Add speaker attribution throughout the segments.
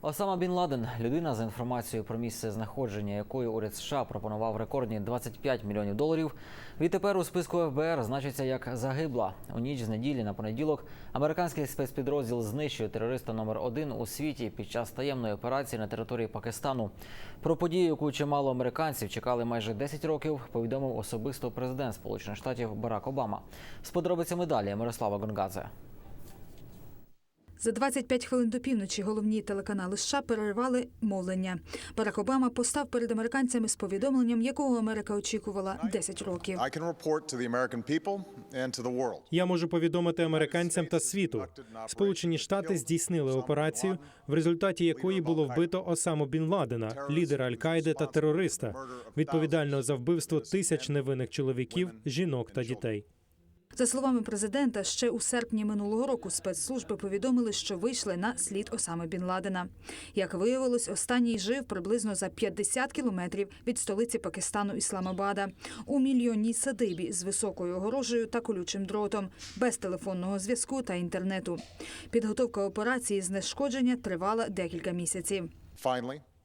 Speaker 1: Осама Бін Ладен – людина за інформацією про місце знаходження якої уряд США пропонував рекордні 25 мільйонів доларів. Відтепер у списку ФБР значиться як загибла. У ніч з неділі на понеділок американський спецпідрозділ знищує терориста номер один у світі під час таємної операції на території Пакистану. Про подію, яку чимало американців чекали майже 10 років, повідомив особисто президент Сполучених Штатів Барак Обама. З подробицями далі Мирослава Гонгадзе.
Speaker 2: За 25 хвилин до півночі головні телеканали США перервали мовлення. Барак Обама постав перед американцями з повідомленням, якого Америка очікувала 10 років.
Speaker 3: Я можу повідомити американцям та світу. Сполучені Штати здійснили операцію, в результаті якої було вбито Осаму Бін Ладена, лідера Аль-Каїди та терориста, відповідального за вбивство тисяч невинних чоловіків, жінок та дітей.
Speaker 2: За словами президента, ще у серпні минулого року спецслужби повідомили, що вийшли на слід Осами Бін Ладена. Як виявилось, останній жив приблизно за 50 кілометрів від столиці Пакистану Ісламабада у мільйонній садибі з високою огорожею та колючим дротом, без телефонного зв'язку та інтернету. Підготовка операції знешкодження тривала декілька місяців.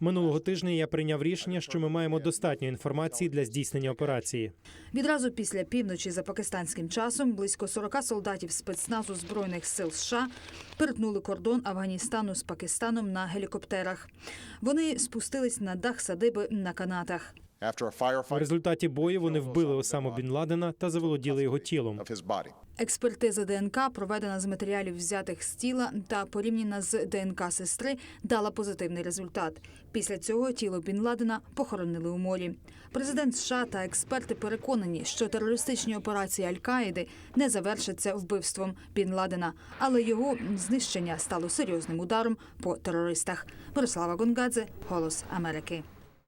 Speaker 3: Минулого тижня я прийняв рішення, що ми маємо достатньо інформації для здійснення операції.
Speaker 2: Відразу після півночі за пакистанським часом близько 40 солдатів спецназу збройних сил США перетнули кордон Афганістану з Пакистаном на гелікоптерах. Вони спустились на дах садиби на канатах.
Speaker 3: В результаті бою вони вбили Осаму Бін Ладена та заволоділи його тілом.
Speaker 2: Експертиза ДНК, проведена з матеріалів взятих з тіла та порівняна з ДНК сестри, дала позитивний результат. Після цього тіло Бін Ладена похоронили у морі. Президент США та експерти переконані, що терористичні операції Аль-Каїди не завершаться вбивством Бін Ладена, але його знищення стало серйозним ударом по терористах. Мирослава Гонгадзе, Голос Америки.